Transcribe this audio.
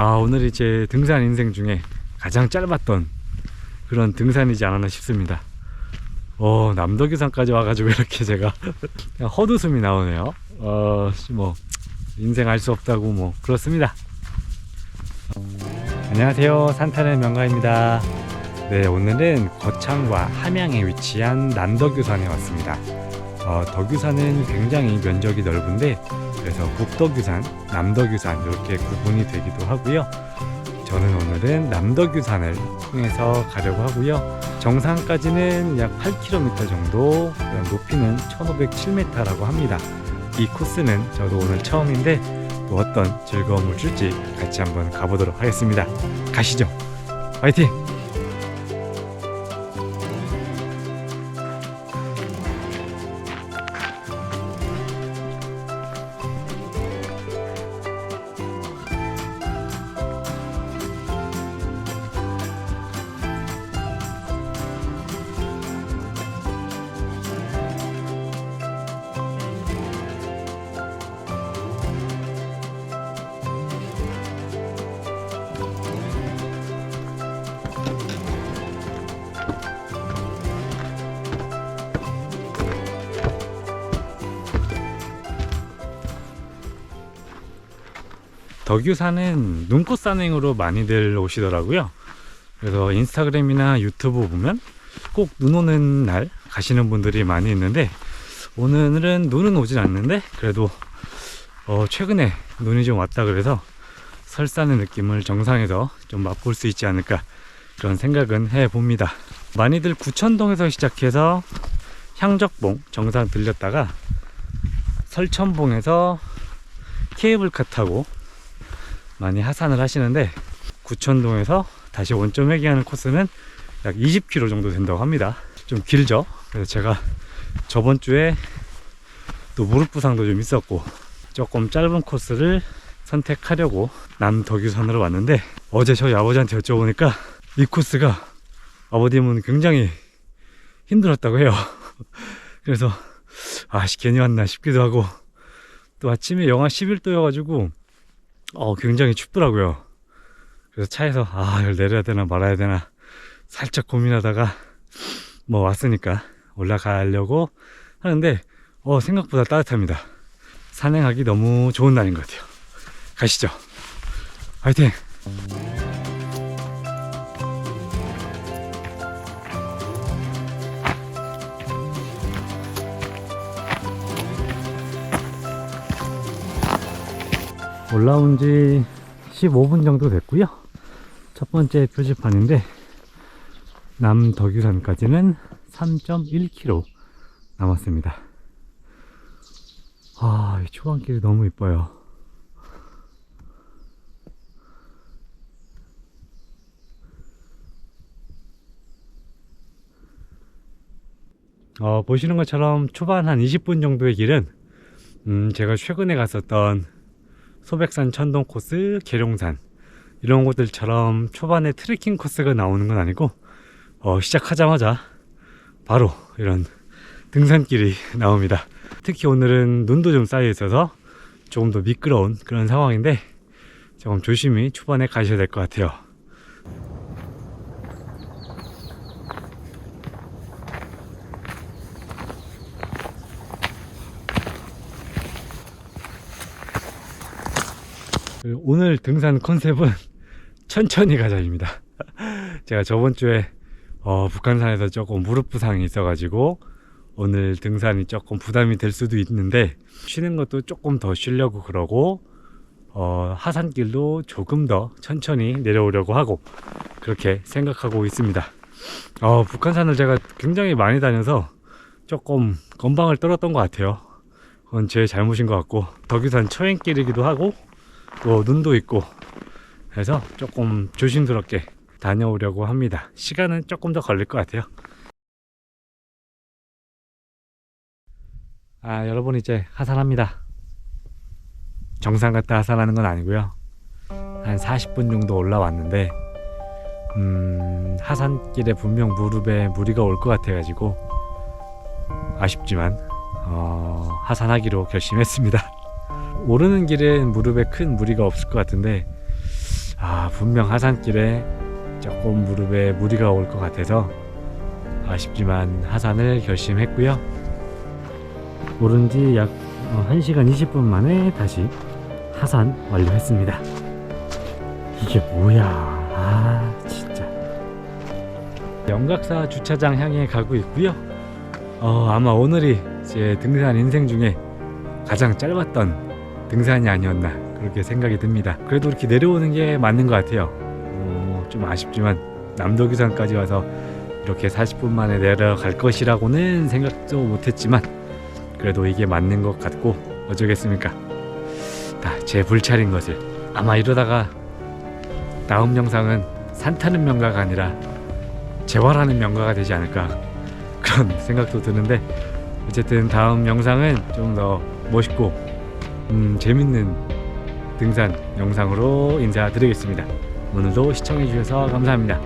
아 오늘이 제 등산 인생 중에 가장 짧았던 그런 등산이지 않았나 싶습니다. 어 남덕유산까지 와가지고 이렇게 제가 헛웃음이 나오네요. 어뭐 인생 알 수 없다고 뭐 그렇습니다. 안녕하세요. 산타의 명가입니다. 네 오늘은 거창과 함양에 위치한 남덕유산에 왔습니다. 어, 덕유산은 굉장히 면적이 넓은데 그래서 북덕유산, 남덕유산 이렇게 구분이 되기도 하고요. 저는 오늘은 남덕유산을 통해서 가려고 하고요. 정상까지는 약 8km 정도, 높이는 1507m라고 합니다. 이 코스는 저도 오늘 처음인데 또 어떤 즐거움을 줄지 같이 한번 가보도록 하겠습니다. 가시죠. 화이팅! 덕유산은 눈꽃 산행으로 많이들 오시더라고요. 그래서 인스타그램이나 유튜브 보면 꼭 눈 오는 날 가시는 분들이 많이 있는데 오늘은 눈은 오진 않는데 그래도 어 최근에 눈이 좀 왔다 그래서 설산의 느낌을 정상에서 좀 맛볼 수 있지 않을까 그런 생각은 해 봅니다. 많이들 구천동에서 시작해서 향적봉 정상 들렸다가 설천봉에서 케이블카 타고 많이 하산을 하시는데 구천동에서 다시 원점 회귀하는 코스는 약 20km 정도 된다고 합니다. 좀 길죠. 그래서 제가 저번 주에 또 무릎 부상도 좀 있었고 조금 짧은 코스를 선택하려고 남덕유산으로 왔는데 어제 저희 아버지한테 여쭤보니까 이 코스가 아버님은 굉장히 힘들었다고 해요. 그래서 아씨 괜히 왔나 싶기도 하고 또 아침에 영하 11도여가지고 어, 굉장히 춥더라고요. 그래서 차에서, 아, 이걸 내려야 되나 말아야 되나, 살짝 고민하다가, 뭐 왔으니까 올라가려고 하는데, 어, 생각보다 따뜻합니다. 산행하기 너무 좋은 날인 것 같아요. 가시죠. 화이팅! 올라온 지 15분 정도 됐고요. 첫 번째 표지판인데 남덕유산까지는 3.1km 남았습니다. 아, 이 초반길이 너무 이뻐요. 어, 보시는 것처럼 초반 한 20분 정도의 길은 음, 제가 최근에 갔었던 소백산 천동 코스, 계룡산 이런 곳들처럼 초반에 트레킹 코스가 나오는 건 아니고 어, 시작하자마자 바로 이런 등산길이 나옵니다. 특히 오늘은 눈도 좀 쌓여 있어서 조금 더 미끄러운 그런 상황인데 조금 조심히 초반에 가셔야 될 것 같아요. 오늘 등산 컨셉은 천천히 가자입니다. 제가 저번 주에 어, 북한산에서 조금 무릎 부상이 있어가지고 오늘 등산이 조금 부담이 될 수도 있는데 쉬는 것도 조금 더 쉬려고 그러고 어, 하산길도 조금 더 천천히 내려오려고 하고 그렇게 생각하고 있습니다. 어, 북한산을 제가 굉장히 많이 다녀서 조금 건방을 떨었던 것 같아요. 그건 제 잘못인 것 같고 덕유산 처행길이기도 하고 또 눈도 있고 해서 조금 조심스럽게 다녀오려고 합니다. 시간은 조금 더 걸릴 것 같아요. 아, 여러분 이제 하산합니다. 정상 갔다 하산하는 건 아니고요. 한 40분 정도 올라왔는데 음, 하산길에 분명 무릎에 무리가 올 것 같아 가지고 아쉽지만 어, 하산하기로 결심했습니다. 오르는 길엔 무릎에 큰 무리가 없을 것 같은데 아 분명 하산길에 조금 무릎에 무리가 올 것 같아서 아쉽지만 하산을 결심했고요. 오른 지 약 1시간 20분 만에 다시 하산 완료했습니다. 이게 뭐야? 아, 진짜. 영각사 주차장 향해 가고 있고요. 어, 아마 오늘이 제 등산 인생 중에 가장 짧았던 등산이 아니었나 그렇게 생각이 듭니다. 그래도 이렇게 내려오는 게 맞는 것 같아요. 어, 좀 아쉽지만 남도기산까지 와서 이렇게 40분 만에 내려갈 것이라고는 생각도 못했지만 그래도 이게 맞는 것 같고 어쩌겠습니까? 다 제 불찰인 것을 아마 이러다가 다음 영상은 산 타는 명가가 아니라 재활하는 명가가 되지 않을까 그런 생각도 드는데 어쨌든 다음 영상은 좀 더 멋있고 음, 재밌는 등산 영상으로 인사드리겠습니다. 오늘도 시청해 주셔서 감사합니다.